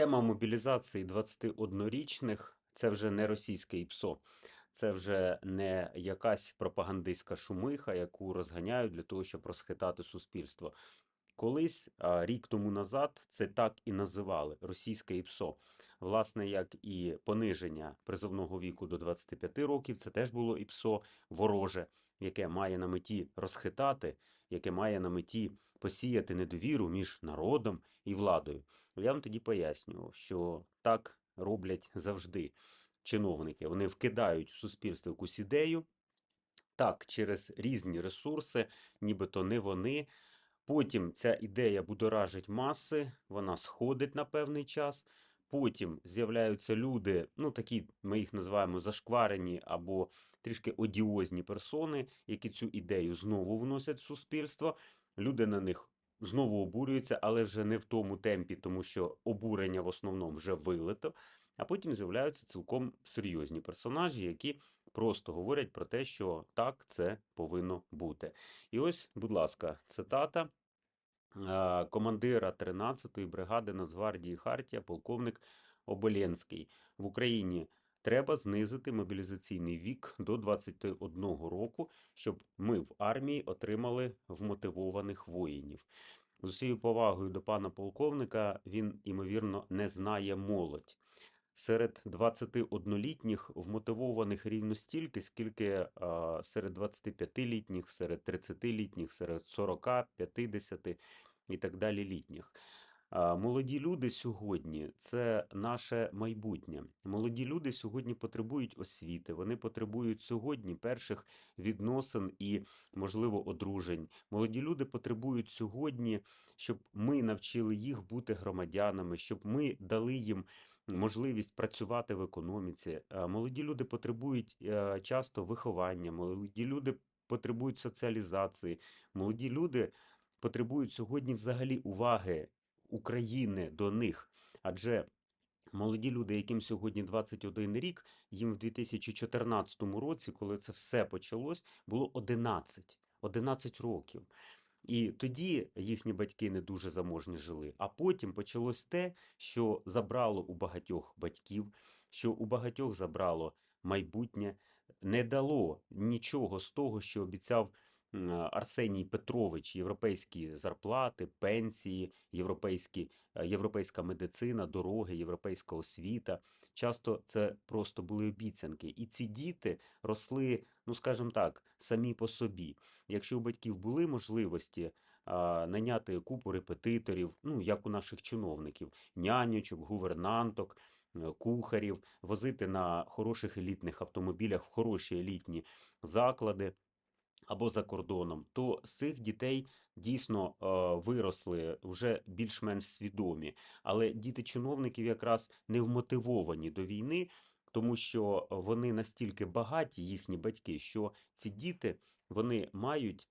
Тема мобілізації 21-річних це вже не російське ІПСО, це вже не якась пропагандистська шумиха, яку розганяють для того, щоб розхитати суспільство. Колись, рік тому назад, це так і називали російське ІПСО. Власне, як і пониження призовного віку до 25 років, це теж було ІПСО вороже, яке має на меті розхитати, яке має на меті посіяти недовіру між народом і владою. Я вам тоді пояснював, що так роблять завжди чиновники. Вони вкидають в суспільство якусь ідею, так, через різні ресурси, нібито не вони. Потім ця ідея будоражить маси, вона сходить на певний час. Потім з'являються люди, ну такі ми їх називаємо зашкварені або трішки одіозні персони, які цю ідею знову вносять в суспільство. Люди на них знову обурюються, але вже не в тому темпі, тому що обурення в основному вже вилито. А потім з'являються цілком серйозні персонажі, які просто говорять про те, що так це повинно бути. І ось, будь ласка, цитата командира 13-ї бригади Нацгвардії Хартія, полковник Оболєнський. В Україні треба знизити мобілізаційний вік до 21 року, щоб ми в армії отримали вмотивованих воїнів. З усією повагою до пана полковника він, ймовірно, не знає молодь. Серед 21-літніх вмотивованих рівно стільки, скільки серед 25-літніх, серед 30-літніх, серед 40, 50 і так далі літніх. Молоді люди сьогодні це наше майбутнє. Молоді люди сьогодні потребують освіти, вони потребують сьогодні перших відносин і, можливо, одружень. Молоді люди потребують сьогодні, щоб ми навчили їх бути громадянами, щоб ми дали їм можливість працювати в економіці. Е, Молоді люди потребують е, часто виховання, молоді люди потребують соціалізації, молоді люди потребують сьогодні взагалі уваги України до них. Адже молоді люди, яким сьогодні 21 рік, їм в 2014 році, коли це все почалось, було 11. 11 років. І тоді їхні батьки не дуже заможні жили. А потім почалось те, що забрало у багатьох батьків, що у багатьох забрало майбутнє, не дало нічого з того, що обіцяв Арсеній Петрович, європейські зарплати, пенсії, європейські, е, європейська медицина, дороги, європейська освіта. Часто це просто були обіцянки. І ці діти росли, ну скажімо так, самі по собі. Якщо у батьків були можливості а, наняти купу репетиторів, ну як у наших чиновників, нянючок, гувернанток, е, кухарів, возити на хороших елітних автомобілях в хороші елітні заклади або за кордоном, то цих дітей дійсно е, виросли вже більш-менш свідомі. Але діти чиновників якраз не вмотивовані до війни, тому що вони настільки багаті, їхні батьки, що ці діти вони мають.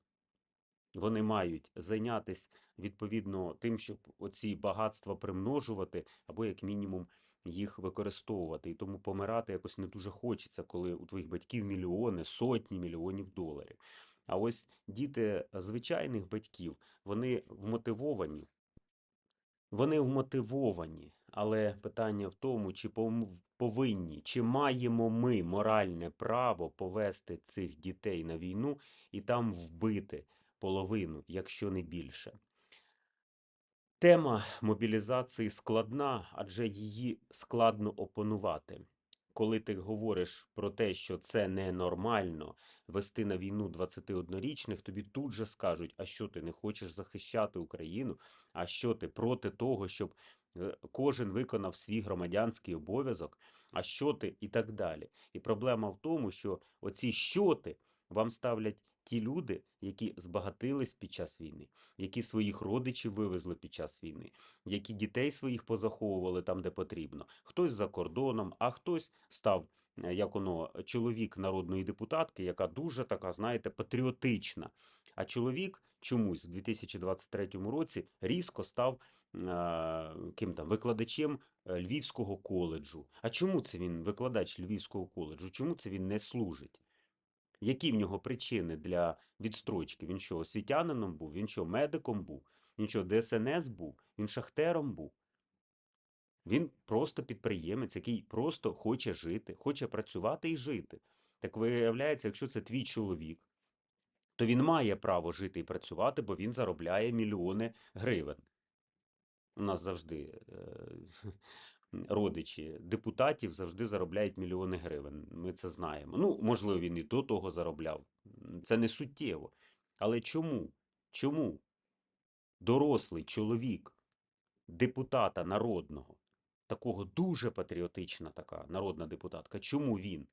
Вони мають зайнятися відповідно тим, щоб оці багатства примножувати, або як мінімум їх використовувати. І тому помирати якось не дуже хочеться, коли у твоїх батьків мільйони, сотні мільйонів доларів. А ось діти звичайних батьків, вони вмотивовані. Вони вмотивовані, але питання в тому, чи повинні, чи маємо ми моральне право повести цих дітей на війну і там вбити половину, якщо не більше. Тема мобілізації складна, адже її складно опанувати. Коли ти говориш про те, що це ненормально вести на війну 21-річних, тобі тут же скажуть, а що ти не хочеш захищати Україну, а що ти проти того, щоб е, кожен виконав свій громадянський обов'язок, а що ти і так далі. І проблема в тому, що оці що ти вам ставлять ті люди, які збагатились під час війни, які своїх родичів вивезли під час війни, які дітей своїх позаховували там, де потрібно. Хтось за кордоном, а хтось став, е, як воно, чоловік народної депутатки, яка дуже така, знаєте, патріотична. А чоловік чомусь в 2023 році різко став е, ким там викладачем е, Львівського коледжу. А чому це він викладач Львівського коледжу? Чому це він не служить? Які в нього причини для відстрочки? Він що, освітянином був? Він що, медиком був? Він що, ДСНС був? Він шахтером був? Він просто підприємець, який просто хоче жити, хоче працювати і жити. Так виявляється, якщо це твій чоловік, то він має право жити і працювати, бо він заробляє мільйони гривень. У нас завжди е, родичі депутатів завжди заробляють мільйони гривень. Ми це знаємо. Ну, можливо, він і до того заробляв. Це не суттєво. Але чому? Чому дорослий чоловік депутата народного, такого дуже патріотична така народна депутатка, чому він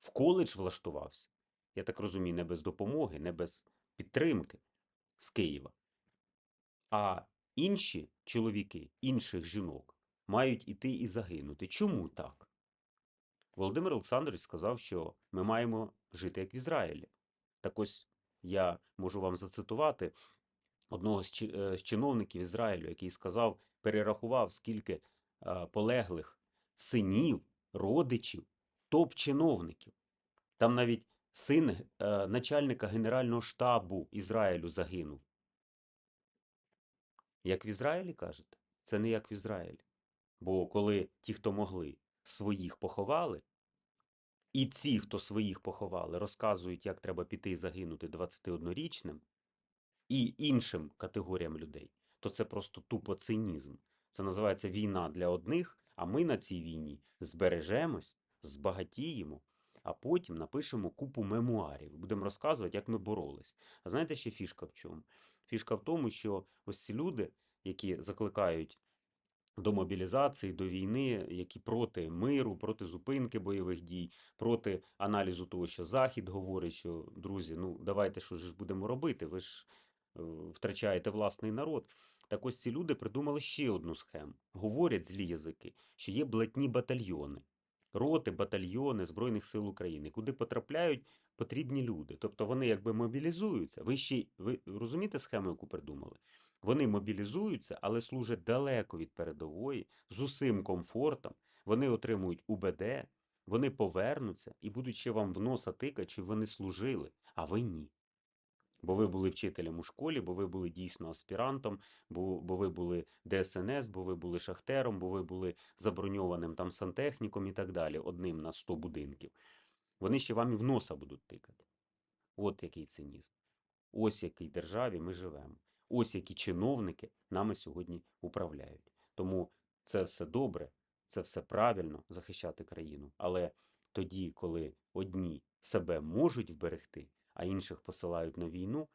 в коледж влаштувався? Я так розумію, не без допомоги, не без підтримки з Києва. А інші чоловіки, інших жінок мають іти і загинути. Чому так? Володимир Олександрович сказав, що ми маємо жити як в Ізраїлі. Так ось я можу вам зацитувати одного з е, чиновників Ізраїлю, який сказав, перерахував, скільки е, полеглих синів, родичів, топ-чиновників. Там навіть син е, начальника Генерального штабу Ізраїлю загинув. Як в Ізраїлі кажете? Це не як в Ізраїлі. Бо коли ті, хто могли, своїх поховали, і ці, хто своїх поховали, розказують, як треба піти і загинути 21-річним і іншим категоріям людей, то це просто тупо цинізм. Це називається війна для одних, а ми на цій війні збережемось, збагатіємо, а потім напишемо купу мемуарів. Будемо розказувати, як ми боролись. А знаєте, ще фішка в чому? Фішка в тому, що ось ці люди, які закликають до мобілізації, до війни, які проти миру, проти зупинки бойових дій, проти аналізу того, що Захід говорить, що друзі, ну давайте що ж будемо робити? Ви ж е, втрачаєте власний народ. Так ось ці люди придумали ще одну схему. Говорять злі язики, що є блатні батальйони, роти, батальйони Збройних сил України, куди потрапляють потрібні люди. Тобто вони якби мобілізуються. Ви ще ви розумієте схему, яку придумали? Вони мобілізуються, але служать далеко від передової, з усім комфортом. Вони отримують УБД, вони повернуться і будуть ще вам в носа тикати, чи вони служили, а ви ні. Бо ви були вчителем у школі, бо ви були дійсно аспірантом, бо, бо ви були ДСНС, бо ви були шахтером, бо ви були заброньованим там сантехніком і так далі, одним на 100 будинків. Вони ще вам і в носа будуть тикати. От який цинізм. Ось в якій державі ми живемо. Ось які чиновники нами сьогодні управляють. Тому це все добре, це все правильно захищати країну. Але тоді, коли одні себе можуть вберегти, а інших посилають на війну,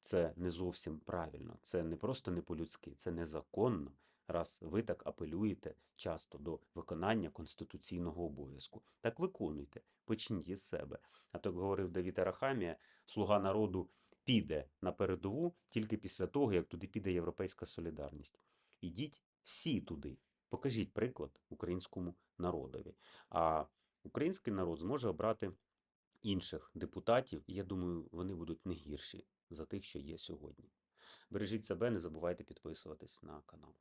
це не зовсім правильно. Це не просто не по-людськи, це незаконно, раз ви так апелюєте часто до виконання конституційного обов'язку. Так виконуйте, почніть із себе. А то, говорив Давід Арахамія, слуга народу піде на передову тільки після того, як туди піде Європейська солідарність. Ідіть всі туди. Покажіть приклад українському народові. А український народ зможе обрати інших депутатів, і я думаю, вони будуть не гірші за тих, що є сьогодні. Бережіть себе, не забувайте підписуватись на канал.